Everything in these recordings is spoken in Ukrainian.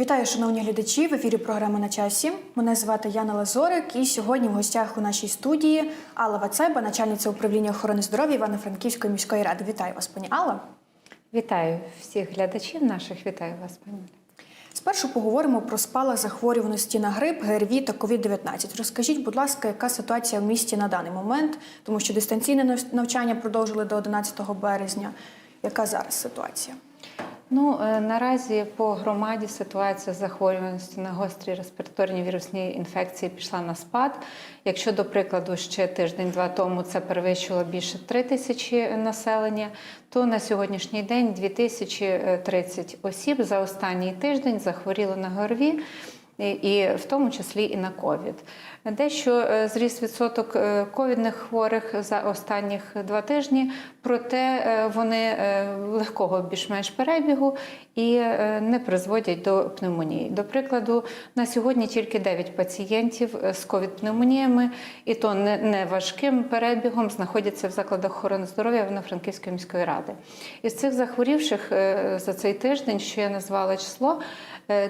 Вітаю, шановні глядачі! В ефірі програма на часі. Мене звати Яна Лазорик, і сьогодні в гостях у нашій студії Алла Вацеба, начальниця управління охорони здоров'я Івано-Франківської міської ради. Вітаю вас, пані Алла. Вітаю всіх глядачів наших. Вітаю вас, пані. Спершу поговоримо про спалах захворюваності на грип, ГРВІ та COVID-19. Розкажіть, будь ласка, яка ситуація в місті на даний момент, тому що дистанційне нав- навчання продовжили до 11 березня. Яка зараз ситуація? Ну е, наразі по громаді ситуація з захворюваністю на гострі респіраторні вірусні інфекції пішла на спад. Якщо, до прикладу, ще тиждень-два тому це перевищило більше 3 тисячі населення, то на сьогоднішній день 2030 осіб за останній тиждень захворіли на ГРВІ. І- в тому числі і на ковід. Дещо е, зріс відсоток е, ковідних хворих за останніх два тижні, проте е, вони легкого більш-менш перебігу і не призводять до пневмонії. До прикладу, на сьогодні тільки 9 пацієнтів з ковід-пневмоніями, і то не, важким перебігом, знаходяться в закладах охорони здоров'я Івано-Франківської міської ради. Із цих захворівших за цей тиждень, що я назвала число,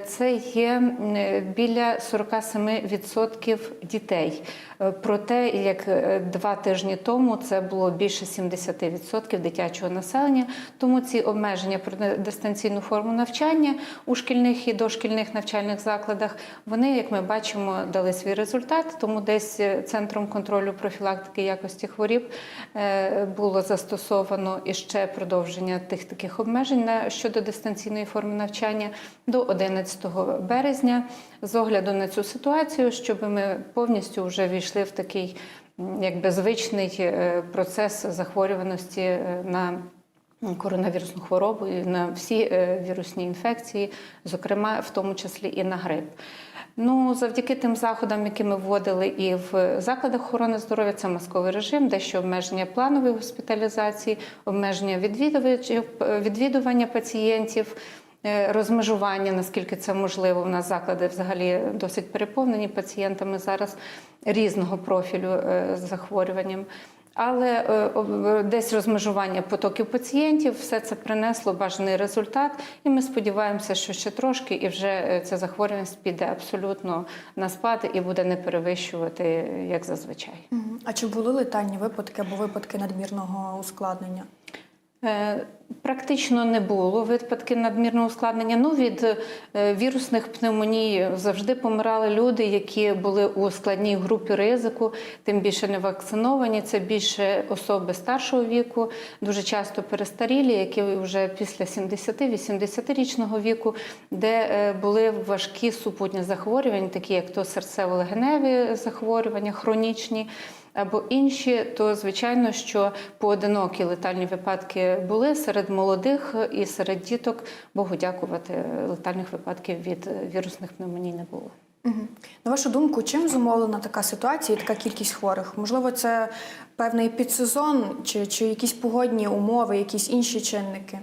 Це є е, біля 47% дітей. Е, Проте, як е, два тижні тому це було більше 70% дитячого населення. Тому ці обмеження про дистанційну форму навчання у шкільних і дошкільних навчальних закладах вони, як ми бачимо, дали свій результат. Тому десь е, центром контролю профілактики якості хворіб було застосовано іще продовження тих таких обмежень щодо дистанційної форми навчання до 11 березня з огляду на цю ситуацію, щоб ми повністю вже війшли в такий якби звичний е, процес захворюваності е, на коронавірусну хворобу і на всі е, вірусні інфекції, зокрема в тому числі і на грип. Ну, завдяки тим заходам, які ми вводили і в закладах охорони здоров'я, це масковий режим, дещо обмеження планової госпіталізації, обмеження відвідування пацієнтів. Е, Розмежування, наскільки це можливо, у нас заклади взагалі досить переповнені пацієнтами зараз різного профілю е, захворюванням. Але е, десь розмежування потоків пацієнтів, все це принесло бажаний результат, і ми сподіваємося, що ще трошки, і вже ця захворюваність піде абсолютно на спад і буде не перевищувати як зазвичай. А чи були летальні випадки або випадки надмірного ускладнення? Е, Практично не було випадки надмірного ускладнення. Ну від е, вірусних пневмоній завжди помирали люди, які були у складній групі ризику, тим більше не вакциновані. Це більше особи старшого віку, дуже часто перестарілі, які вже після 70-80-річного віку, де е, були важкі супутні захворювання, такі як то серцево-легеневі захворювання, хронічні або інші, то звичайно, що поодинокі летальні випадки були серед молодих і серед діток. Богу дякувати, летальних випадків від вірусних пневмоній не було. Мгм. На вашу думку, чим зумовлена така ситуація і така кількість хворих? Можливо, це певний підсезон, чи, чи якісь погодні умови, якісь інші чинники?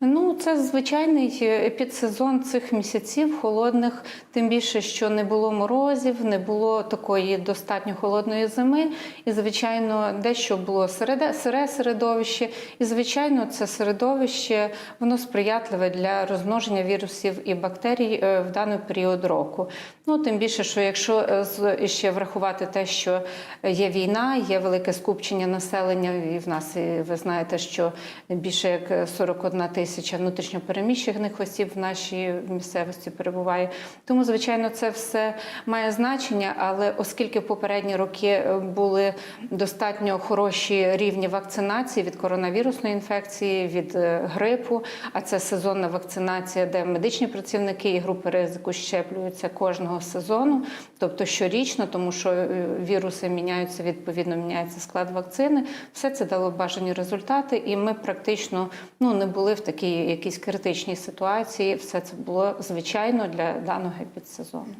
Ну, це звичайний е, підсезон цих місяців холодних, тим більше, що не було морозів, не було такої достатньо холодної зими. І, звичайно, дещо було середе, сире середовище. І, звичайно, це середовище воно сприятливе для розмноження вірусів і бактерій е, в даний період року. Ну, тим більше, що якщо е, ще врахувати те, що є війна, є велике скупчення населення, і в нас ви знаєте, що більше як 41 тисяча внутрішньопереміщених осіб в нашій місцевості перебуває. Тому, звичайно, це все має значення, але оскільки в попередні роки е, були достатньо хороші рівні вакцинації від коронавірусної інфекції, від е, грипу, а це сезонна вакцинація, де медичні працівники і групи ризику щеплюються кожного сезону, тобто щорічно, тому що е, віруси міняються, відповідно міняється склад вакцини. Все це дало бажані результати, і ми практично ну не були в такій якійсь критичні ситуації. Все це було звичайно для даного підсезону.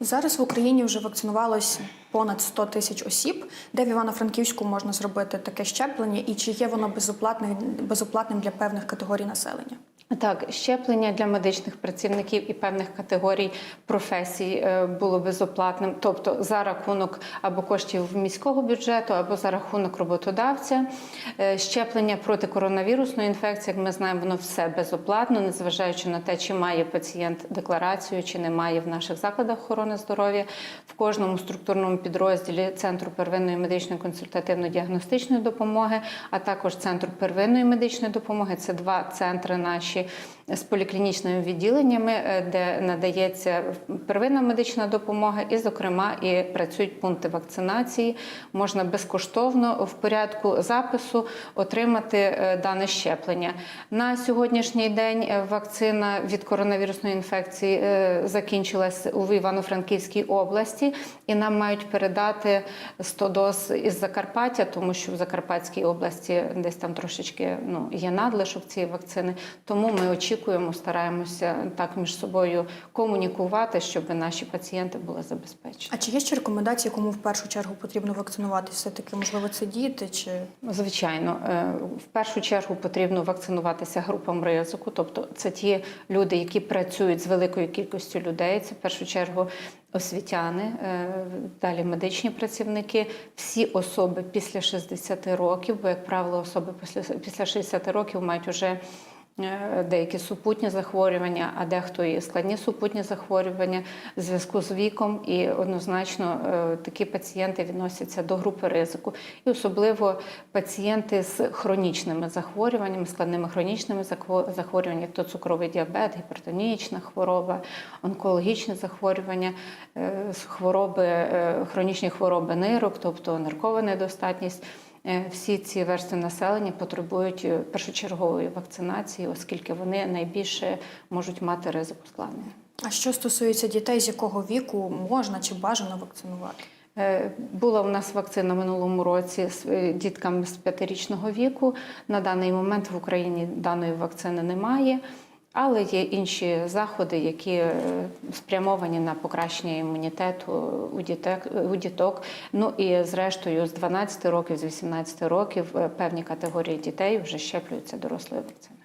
Зараз в Україні вже вакцинувалось понад 100 тисяч осіб. Де в Івано-Франківську можна зробити таке щеплення, і чи є воно безоплатним, безоплатним для певних категорій населення? Так, щеплення для медичних працівників і певних категорій професій е, було безоплатним, тобто за рахунок або коштів міського бюджету, або за рахунок роботодавця. Е, Щеплення проти коронавірусної інфекції, як ми знаємо, воно все безоплатно, незважаючи на те, чи має пацієнт декларацію, чи не має в наших закладах охорони здоров'я. В кожному структурному підрозділі Центру первинної медичної консультативно-діагностичної допомоги, а також Центру первинної медичної допомоги. Це два центри наші з поліклінічними відділеннями, е, де надається первинна медична допомога, і, зокрема, і працюють пункти вакцинації. Можна безкоштовно в порядку запису отримати е, дане щеплення. На сьогоднішній день е, вакцина від коронавірусної інфекції закінчилась у Івано-Франківській області, і нам мають передати 100 доз із Закарпаття, тому що в Закарпатській області десь там трошечки ну, є надлишок цієї вакцини. Тому ми очікуємо, стараємося так між собою комунікувати, щоб наші пацієнти були забезпечені. А чи є ще рекомендації, кому в першу чергу потрібно вакцинуватися? Все-таки, можливо, це діти чи Звичайно, е, в першу чергу потрібно вакцинуватися групам ризику, тобто це ті люди, які працюють з великою кількістю людей. Це в першу чергу освітяни, е, далі медичні працівники, всі особи після 60 років, бо, як правило, особи після після 60 років мають уже деякі супутні захворювання, а дехто і складні супутні захворювання в зв'язку з віком. І однозначно е, такі пацієнти відносяться до групи ризику. І особливо пацієнти з хронічними захворюваннями, складними хронічними захворюваннями, як то цукровий діабет, гіпертонічна хвороба, онкологічні захворювання, е, хвороби, е, хронічні хвороби нирок, тобто ниркова недостатність. Е, Всі ці верстви населення потребують е, першочергової вакцинації, оскільки вони найбільше можуть мати ризик ускладнення. а що стосується дітей, з якого віку можна чи бажано вакцинувати? Е, Була у нас вакцина минулому році з діткам з п'ятирічного віку. На даний момент в Україні даної вакцини немає, але є інші заходи, які е, спрямовані на покращення імунітету у діток. У діток. Ну і зрештою, з 12 років, з 18 років е, певні категорії дітей вже щеплюються дорослою вакциною.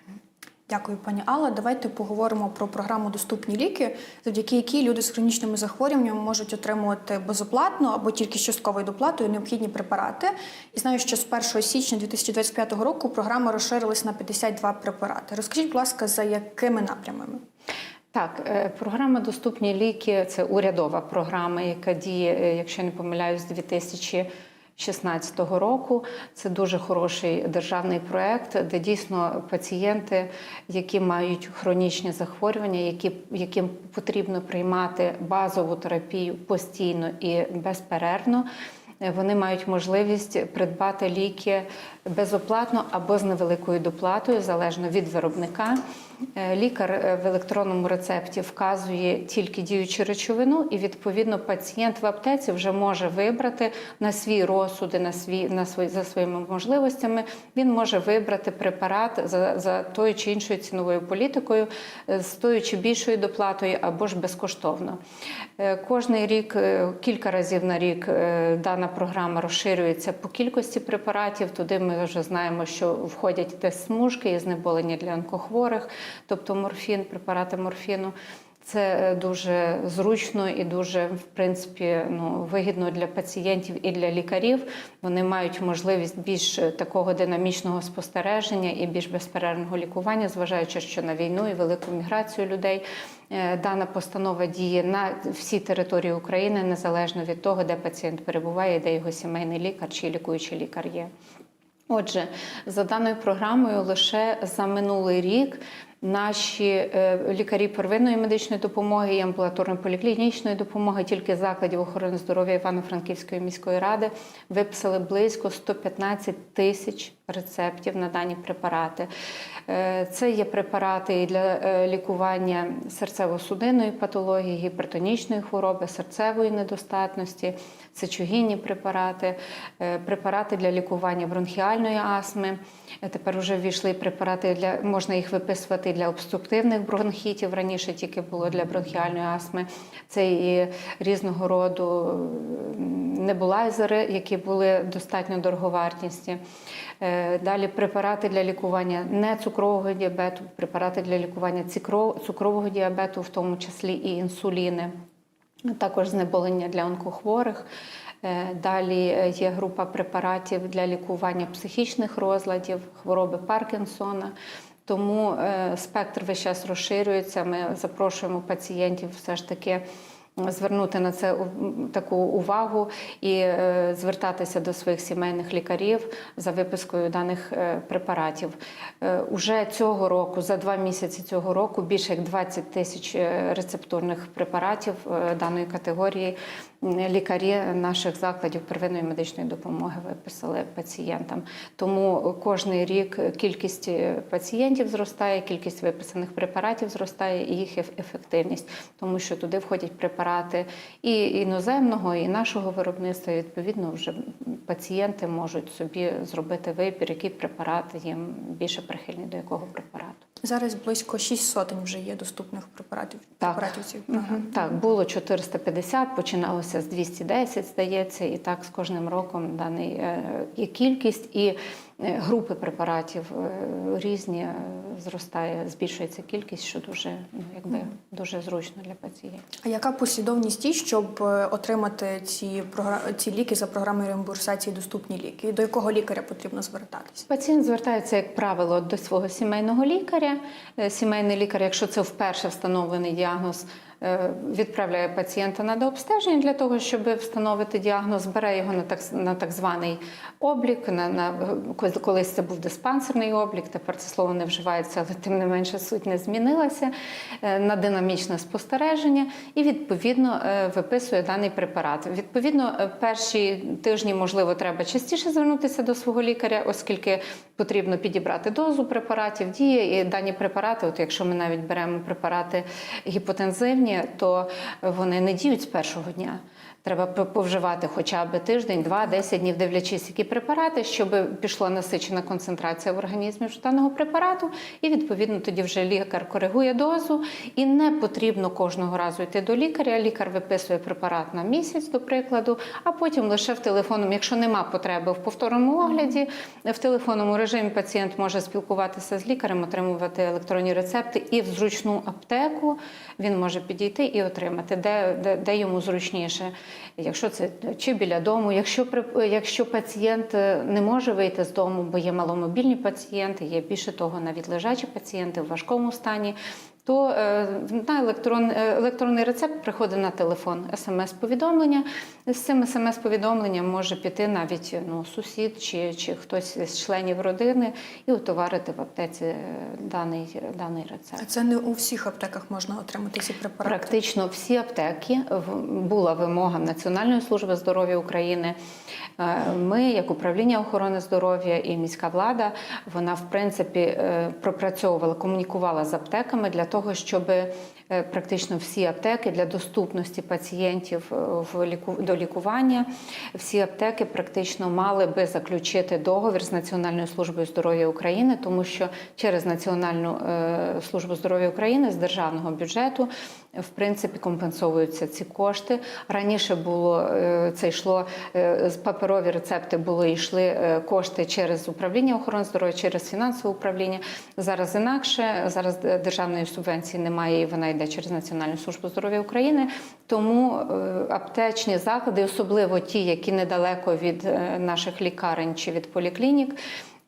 Дякую, пані Алла. Давайте поговоримо про програму Доступні ліки, завдяки якій люди з хронічними захворюваннями можуть отримувати безоплатно або тільки з частковою доплатою необхідні препарати. І знаю, що з 1 січня 2025 року програма розширилась на 52 препарати. Розкажіть, будь ласка, за якими напрямами? Так, е, програма Доступні ліки це урядова програма, яка діє, е, якщо не помиляюсь, з 2016 року. Це дуже хороший державний проект, де дійсно пацієнти, які мають хронічні захворювання, які, яким потрібно приймати базову терапію постійно і безперервно. Вони мають можливість придбати ліки безоплатно або з невеликою доплатою, залежно від виробника. Е, Лікар е, в електронному рецепті вказує тільки діючу речовину, і відповідно пацієнт в аптеці вже може вибрати на свій розсуд, на свій на свої за своїми можливостями. Він може вибрати препарат за, за тою чи іншою ціновою політикою, е, з тою чи більшою доплатою або ж безкоштовно. Кожний рік, кілька разів на рік, дана програма розширюється по кількості препаратів. Туди ми вже знаємо, що входять десь смужки і знеболення для онкохворих, тобто морфін, препарати морфіну. Це е, дуже зручно і дуже, в принципі, ну, вигідно для пацієнтів і для лікарів. Вони мають можливість більш е, такого динамічного спостереження і більш безперервного лікування, зважаючи, що на війну і велику міграцію людей е, дана постанова діє на всій території України, незалежно від того, де пацієнт перебуває, де його сімейний лікар чи лікуючий лікар є. Отже, за даною програмою, лише за минулий рік наші е, лікарі первинної медичної допомоги і амбулаторно-поліклінічної допомоги тільки закладів охорони здоров'я Івано-Франківської міської ради виписали близько 115 тисяч рецептів на дані препарати. Е, Це є препарати для е, лікування серцево-судинної патології, гіпертонічної хвороби, серцевої недостатності, сечогінні препарати, е, препарати для лікування бронхіальної астми. Е, Тепер вже ввійшли препарати для можна їх виписувати для обструктивних бронхітів. Раніше тільки було для бронхіальної астми. Це і різного роду небулайзери, які були достатньо дороговартісні. Е, Далі препарати для лікування нецукрового діабету, препарати для лікування цукрового діабету, в тому числі і інсуліни, також знеболення для онкохворих. Е, Далі е, є група препаратів для лікування психічних розладів, хвороби Паркінсона. Тому е, спектр весь час розширюється. Ми запрошуємо пацієнтів все ж таки звернути на це таку увагу і е, звертатися до своїх сімейних лікарів за випискою даних е, препаратів. Е, Уже цього року, за два місяці цього року, більше як 20 тисяч рецептурних препаратів даної категорії лікарі наших закладів первинної медичної допомоги виписали пацієнтам. Тому кожний рік кількість пацієнтів зростає, кількість виписаних препаратів зростає і їх ефективність, тому що туди входять препарати і іноземного, і нашого виробництва. І, відповідно, вже пацієнти можуть собі зробити вибір, який препарат їм більше прихильний до якого препарату. Зараз близько 6 сотень вже є доступних препаратів. Так. препаратів цієї програми. Так, було 450, починалося з 210, здається, і так з кожним роком даний е, є кількість і групи препаратів е, різні е, зростає, збільшується кількість, що дуже ну якби дуже зручно для пацієнтів. А яка послідовність дій, щоб е, отримати ці ці ліки за програмою реімбурсації доступні ліки? До якого лікаря потрібно звертатись? Пацієнт звертається, як правило, до свого сімейного лікаря. Е, Сімейний лікар, якщо це вперше встановлений діагноз, е, відправляє пацієнта на дообстеження для того, щоб встановити діагноз, бере його на так, на так званий облік. На, на, колись це був диспансерний облік, тепер це слово не вживається, але тим не менше суть не змінилася. е, На динамічне спостереження і відповідно е, виписує даний препарат. Відповідно, е, перші тижні, можливо, треба частіше звернутися до свого лікаря, оскільки потрібно підібрати дозу препаратів, дії і дані препарати. От якщо ми навіть беремо препарати гіпотензивні, то вони не діють з першого дня. Треба по- повживати хоча б тиждень, два, десять днів, дивлячись, які препарати, щоб пішла насичена концентрація в організмі даного препарату, і відповідно тоді вже лікар коригує дозу, і не потрібно кожного разу йти до лікаря. Лікар виписує препарат на місяць, до прикладу, а потім лише в телефонному, якщо нема потреби в повторному огляді, в телефонному режимі пацієнт може спілкуватися з лікарем, отримувати електронні рецепти, і в зручну аптеку. Він може підійти і отримати, де, де, де йому зручніше. Якщо це чи біля дому, якщо якщо пацієнт е, не може вийти з дому, бо є маломобільні пацієнти, є більше того, навіть лежачі пацієнти в важкому стані. То е, на електрон, е, електронний рецепт приходить на телефон, смс-повідомлення. З цим смс-повідомленням може піти навіть ну, сусід чи, чи хтось з членів родини і утоварити в аптеці е, даний, даний рецепт. А це не у всіх аптеках можна отримати ці препарати. Практично всі аптеки була вимога Національної служби здоров'я України. Е, Ми, як управління охорони здоров'я і міська влада, вона в принципі е, пропрацьовувала, комунікувала з аптеками для того, щоб е, практично всі аптеки для доступності пацієнтів е, в ліку до лікування, всі аптеки практично мали би заключити договір з Національною службою здоров'я України, тому що через Національну е, службу здоров'я України з державного бюджету в принципі компенсовуються ці кошти. Раніше було це йшло з паперові рецепти, було йшли кошти через управління охорони здоров'я, через фінансове управління. Зараз інакше. Зараз державної субвенції немає, і вона йде через Національну службу здоров'я України. Тому е, аптечні заклади, особливо ті, які недалеко від е, наших лікарень чи від поліклінік.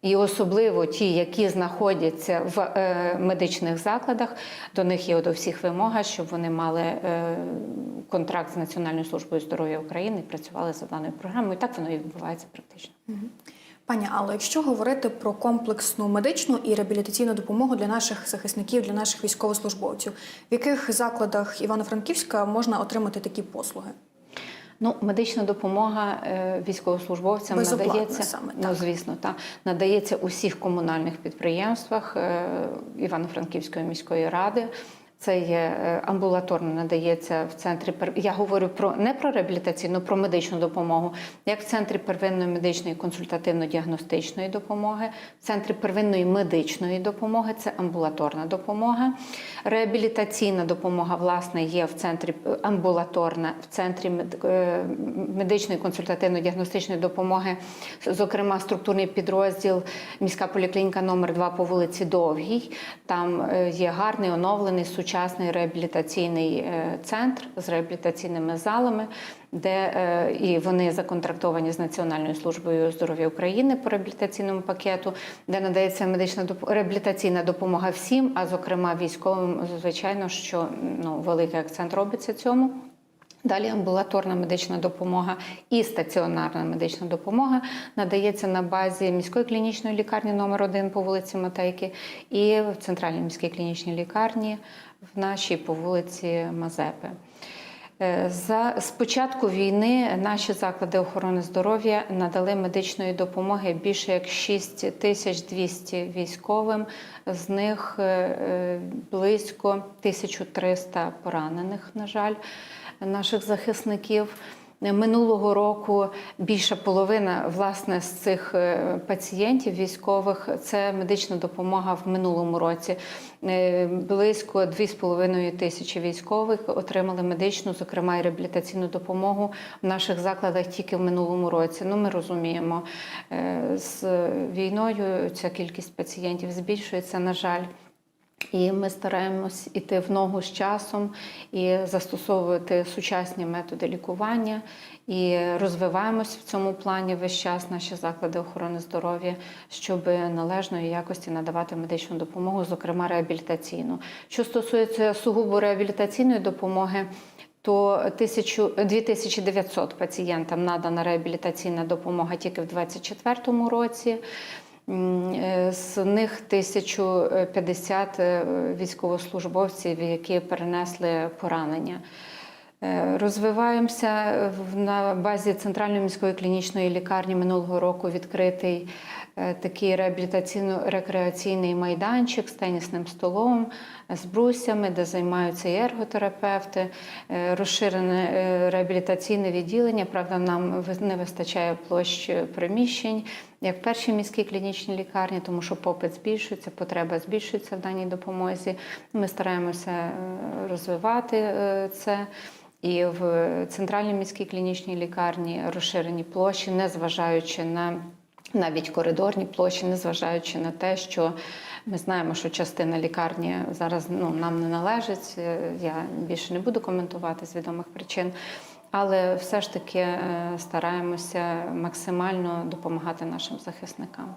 І особливо ті, які знаходяться в е, медичних закладах, до них є до всіх вимога, щоб вони мали е, контракт з Національною службою здоров'я України і працювали за даною програмою. І так воно і відбувається практично. Пані Алло, якщо говорити про комплексну медичну і реабілітаційну допомогу для наших захисників, для наших військовослужбовців, в яких закладах Івано-Франківська можна отримати такі послуги? Ну, медична допомога е, військовослужбовцям Безоплатна надається саме, ну, звісно, та надається у всіх комунальних підприємствах е, Івано-Франківської міської ради. Це є е, амбулаторно надається в центрі. Я говорю про не про реабілітаційну, про медичну допомогу, як в центрі первинної медичної консультативно-діагностичної допомоги, в центрі первинної медичної допомоги це амбулаторна допомога. Реабілітаційна допомога, власне, є в центрі е, амбулаторна, в центрі е, медичної консультативно-діагностичної допомоги, зокрема, структурний підрозділ міська поліклініка номер 2 по вулиці Довгій. Там є гарний оновлений сучасний реабілітаційний е, центр з реабілітаційними залами, де е, і вони законтрактовані з Національною службою здоров'я України по реабілітаційному пакету, де надається медична реабілітаційна допомога всім, а зокрема військовим, звичайно, що ну великий акцент робиться цьому. Далі амбулаторна медична допомога і стаціонарна медична допомога надається на базі міської клінічної лікарні номер 1 по вулиці Матейки і в центральній міській клінічній лікарні в нашій по вулиці Мазепи. Е, За з початку війни наші заклади охорони здоров'я надали медичної допомоги більше як 6200 військовим. З них е, е, близько 1300 поранених, на жаль, наших захисників. Минулого року більша половина власне з цих е, пацієнтів військових це медична допомога в минулому році. Е, Близько 2,5 тисячі військових отримали медичну, зокрема і реабілітаційну допомогу в наших закладах тільки в минулому році. Ну, ми розуміємо, е, з війною ця кількість пацієнтів збільшується, на жаль. І ми стараємось іти в ногу з часом і застосовувати сучасні методи лікування і розвиваємось в цьому плані весь час наші заклади охорони здоров'я, щоб належної якості надавати медичну допомогу, зокрема реабілітаційну. Що стосується сугубо реабілітаційної допомоги. То 1000 2900 пацієнтам надана реабілітаційна допомога тільки в 2024 році. З них 1050 е, військовослужбовців, які перенесли поранення. Е, Розвиваємося на базі центральної міської клінічної лікарні минулого року відкритий такий реабілітаційно-рекреаційний майданчик з тенісним столом, з брусями, де займаються і ерготерапевти, Е, розширене е, реабілітаційне відділення. Правда, нам не вистачає площ е, приміщень, як в першій міській клінічній лікарні, тому що попит збільшується, потреба збільшується в даній допомозі. Ми стараємося е, розвивати е, це. І в центральній міській клінічній лікарні розширені площі, незважаючи на навіть коридорні площі, незважаючи на те, що ми знаємо, що частина лікарні зараз ну, нам не належить. Е, Я більше не буду коментувати з відомих причин. Але все ж таки е, стараємося максимально допомагати нашим захисникам.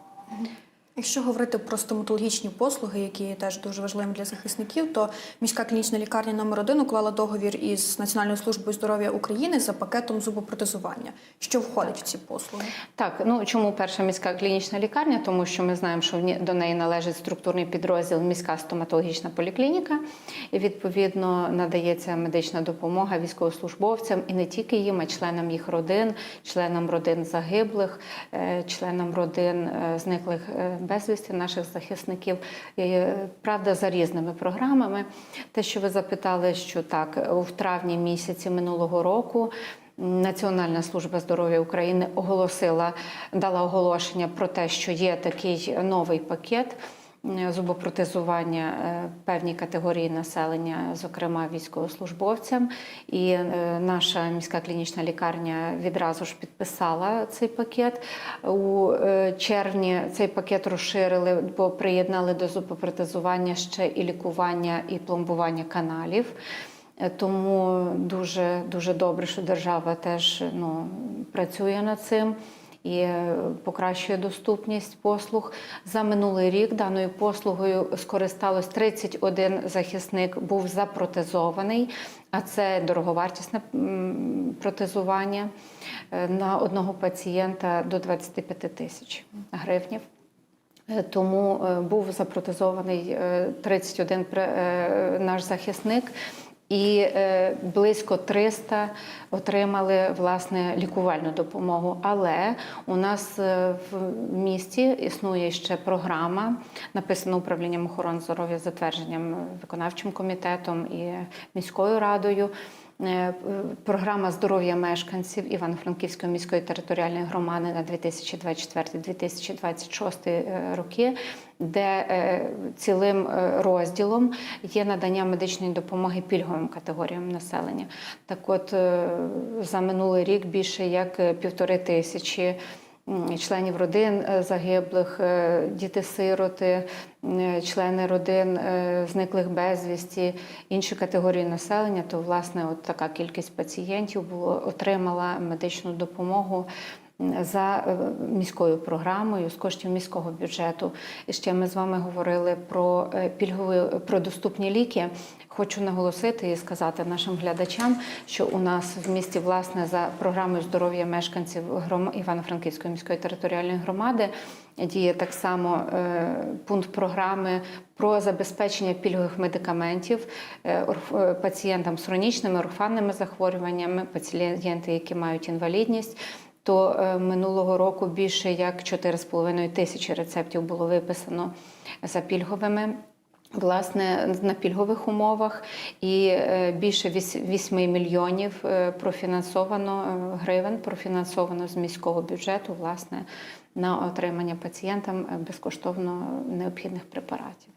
Якщо говорити про стоматологічні послуги, які є теж дуже важливі для захисників, то міська клінічна лікарня номер 1 уклала договір із Національною службою здоров'я України за пакетом зубопротезування. Що входить в ці послуги? Так, ну чому перша міська клінічна лікарня? Тому що ми знаємо, що до неї належить структурний підрозділ міська стоматологічна поліклініка. І відповідно надається медична допомога військовослужбовцям і не тільки їм, а членам їх родин, членам родин загиблих, е, членам родин е, зниклих е, безвісті наших захисників. Е, Правда, за різними програмами. Те, що ви запитали, що так у травні місяці минулого року. Національна служба здоров'я України оголосила, дала оголошення про те, що є такий новий пакет зубопротезування е, певній категорії населення, зокрема військовослужбовцям. І е, наша міська клінічна лікарня відразу ж підписала цей пакет. У е, червні цей пакет розширили, бо приєднали до зубопротезування ще і лікування, і пломбування каналів. Тому дуже дуже добре, що держава теж ну, працює над цим і е, покращує доступність послуг. За минулий рік даною послугою скористалось 31 захисник, був запротезований, а це дороговартісне протезування е, на одного пацієнта до 25 тисяч гривнів. Е, Тому був запротезований е, 31 е, наш захисник. І е, близько 300 отримали власне лікувальну допомогу. Але у нас е, в місті існує ще програма, написана управлінням охорони здоров'я, затвердженням виконавчим комітетом і міською радою. Е, Програма здоров'я мешканців Івано-Франківської міської територіальної громади на 2024-2026 е, роки, де е, цілим розділом є надання медичної допомоги пільговим категоріям населення. Так, от за минулий рік більше як півтори тисячі. Членів родин е, загиблих, е, діти-сироти, члени родин е, зниклих безвісті, інші категорії населення, то власне от така кількість пацієнтів було отримала медичну допомогу за е, міською програмою з коштів міського бюджету. І ще ми з вами говорили про е, пільгові про доступні ліки. Хочу наголосити і сказати нашим глядачам, що у нас в місті, власне, за програмою здоров'я мешканців Івано-Франківської міської територіальної громади діє так само е, пункт програми про забезпечення пільгових медикаментів пацієнтам з хронічними орфанними захворюваннями, пацієнти, які мають інвалідність. То е, минулого року більше як 4,5 тисячі рецептів було виписано за пільговими Власне, на пільгових умовах і е, більше 8 мільйонів е, профінансовано гривень, профінансовано з міського бюджету, власне, на отримання пацієнтам безкоштовно необхідних препаратів.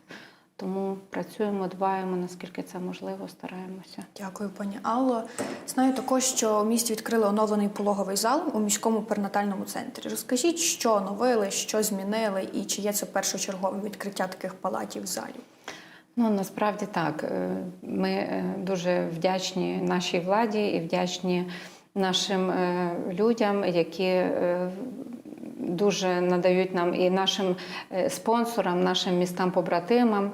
Тому працюємо, дбаємо, наскільки це можливо, стараємося. Дякую, пані Алло. Знаю також, що в місті відкрили оновлений пологовий зал у міському перинатальному центрі. Розкажіть, що оновили, що змінили, і чи є це першочергове відкриття таких палатів залів? Ну насправді так. Е, Ми е, дуже вдячні нашій владі і вдячні нашим е, людям, які дуже надають нам і нашим е, спонсорам, нашим містам-побратимам.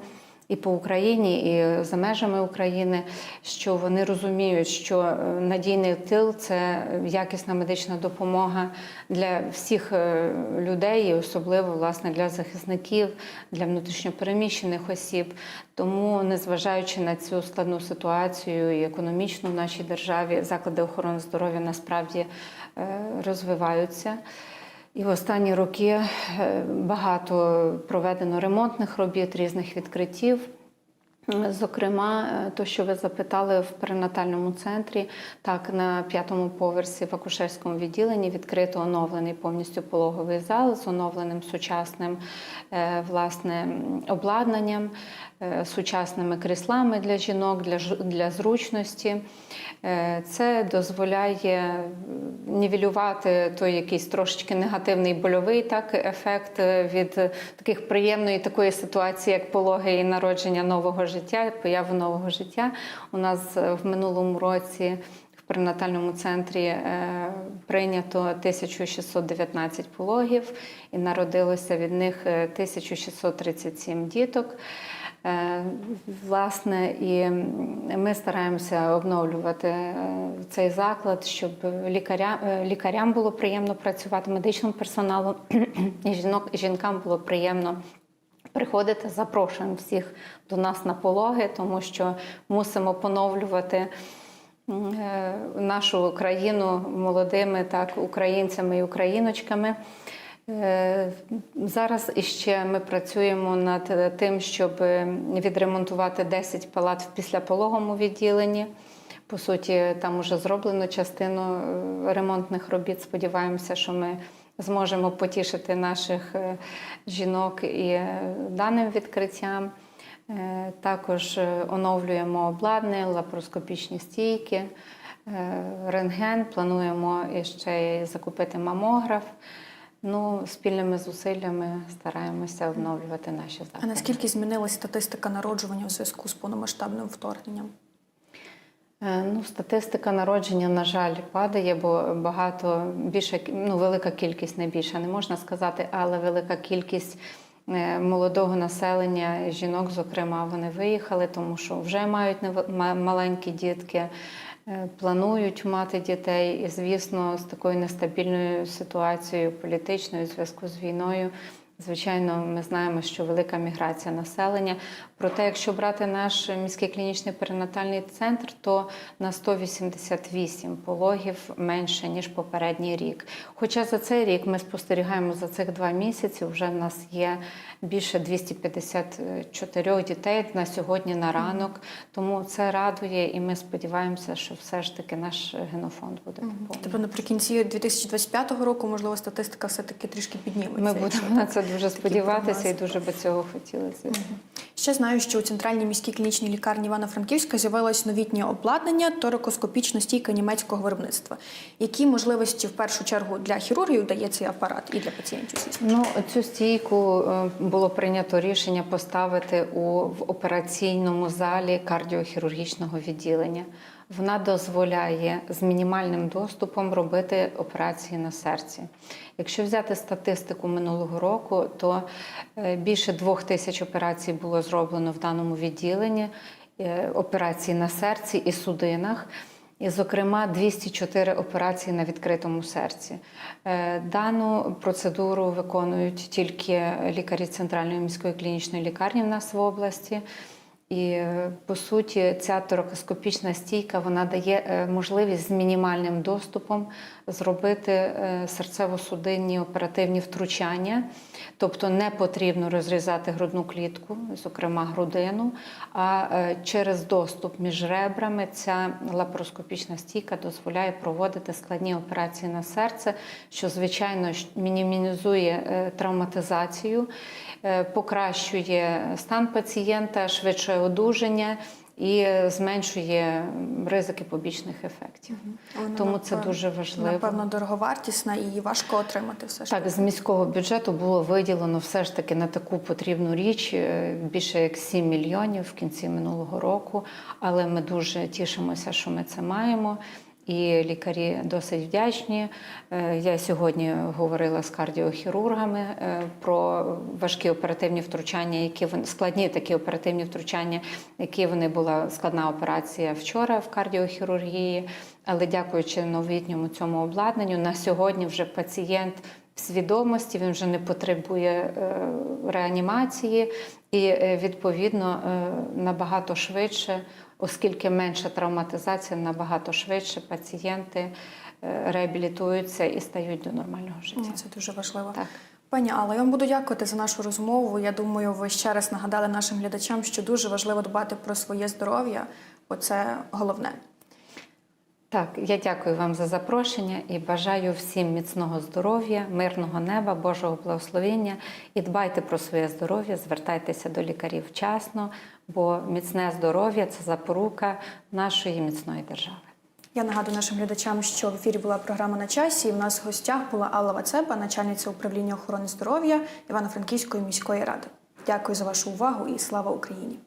І по Україні, і за межами України, що вони розуміють, що е, надійний тил це якісна медична допомога для всіх е, людей, особливо власне для захисників, для внутрішньопереміщених осіб. Тому, незважаючи на цю складну ситуацію і економічну в нашій державі, заклади охорони здоров'я насправді розвиваються. І в останні роки е, багато проведено ремонтних робіт, різних відкриттів. Зокрема, е, то, що ви запитали в перинатальному центрі, так на п'ятому поверсі в акушерському відділенні відкрито оновлений повністю пологовий зал з оновленим сучасним е, власне обладнанням, сучасними кріслами для жінок, для, для зручності. Е, Це дозволяє нівелювати той якийсь трошечки негативний больовий так, ефект е, від е, таких приємної такої ситуації, як пологи і народження нового життя, появу нового життя. У нас е, в минулому році в перинатальному центрі е, прийнято 1619 пологів і народилося від них е, 1637 діток. Е, Власне, і ми стараємося обновлювати е, цей заклад, щоб лікаря, е, лікарям було приємно працювати, медичному персоналу і жінок, жінкам було приємно приходити. Запрошуємо всіх до нас на пологи, тому що мусимо поновлювати нашу країну молодими так, українцями і україночками. Е, Зараз іще ми працюємо над тим, щоб відремонтувати 10 палат в післяпологому відділенні. По суті, там вже зроблено частину е, ремонтних робіт. Сподіваємося, що ми зможемо потішити наших е, жінок і даним відкриттям. Також оновлюємо обладнання, лапароскопічні стійки, рентген. Плануємо ще закупити мамограф. Ну, спільними зусиллями стараємося обновлювати наші А наскільки змінилася статистика народжування у зв'язку з повномасштабним вторгненням? Е, Ну, статистика народження, на жаль, падає, бо багато більше ну, велика кількість, не більше не можна сказати, але велика кількість е, молодого населення, жінок, зокрема, вони виїхали, тому що вже мають маленькі дітки, планують мати дітей. І, звісно, з такою нестабільною ситуацією політичною в зв'язку з війною Звичайно, ми знаємо, що велика міграція населення. Проте, якщо брати наш міський клінічний перинатальний центр, то на 188 пологів менше ніж попередній рік. Хоча за цей рік ми спостерігаємо за цих два місяці, вже в нас є більше 254 дітей на сьогодні на ранок. Тому це радує, і ми сподіваємося, що все ж таки наш генофонд буде поповнений. Тобто наприкінці 2025 року, можливо, статистика все-таки трішки підніметься. Ми будемо на це дуже сподіватися і дуже би цього хотілося. Ще знаю, що у центральній міській клінічній лікарні Івано-Франківська з'явилось новітнє обладнання торакоскопічно стійка німецького виробництва. Які можливості в першу чергу для хірургів дає цей апарат і для пацієнтів? Ну, цю стійку е, було прийнято рішення поставити у в операційному залі кардіохірургічного відділення. Вона дозволяє з мінімальним доступом робити операції на серці. Якщо взяти статистику минулого року, то е, більше двох тисяч операцій було зроблено в даному відділенні, е, операції на серці і судинах. І, зокрема, 204 операції на відкритому серці. Е, Дану процедуру виконують тільки лікарі Центральної міської клінічної лікарні в нас в області. І по суті, ця торакоскопічна стійка вона дає е, можливість з мінімальним доступом зробити е, серцево-судинні оперативні втручання, тобто не потрібно розрізати грудну клітку, зокрема грудину. А е, через доступ між ребрами ця лапароскопічна стійка дозволяє проводити складні операції на серце, що звичайно мінімізує травматизацію, покращує стан пацієнта, швидше одужання. І зменшує ризики побічних ефектів. Вона, Тому це напевно, дуже важливо. Напевно, дороговартісна і важко отримати все ж. Так, з міського бюджету було виділено все ж таки на таку потрібну річ е, більше як 7 мільйонів в кінці минулого року. Але ми дуже тішимося, що ми це маємо. І лікарі досить вдячні. Е, Я сьогодні говорила з кардіохірургами е, про важкі оперативні втручання, які вони складні такі оперативні втручання, які вони була складна операція вчора в кардіохірургії. Але дякуючи новітньому цьому обладнанню, на сьогодні вже пацієнт в свідомості, він вже не потребує е, реанімації, і відповідно набагато швидше, оскільки менша травматизація, набагато швидше пацієнти е, реабілітуються і стають до нормального життя. Це дуже важливо. Так. Пані Алла, я вам буду дякувати за нашу розмову. Я думаю, ви ще раз нагадали нашим глядачам, що дуже важливо дбати про своє здоров'я, бо це головне. Так, я дякую вам за запрошення і бажаю всім міцного здоров'я, мирного неба, Божого благословення. І дбайте про своє здоров'я, звертайтеся до лікарів вчасно, бо міцне здоров'я це запорука нашої міцної держави. Я нагадую нашим глядачам, що в ефірі була програма на часі. І в нас в гостях була Алла Вацепа, начальниця управління охорони здоров'я Івано-Франківської міської ради. Дякую за вашу увагу і слава Україні!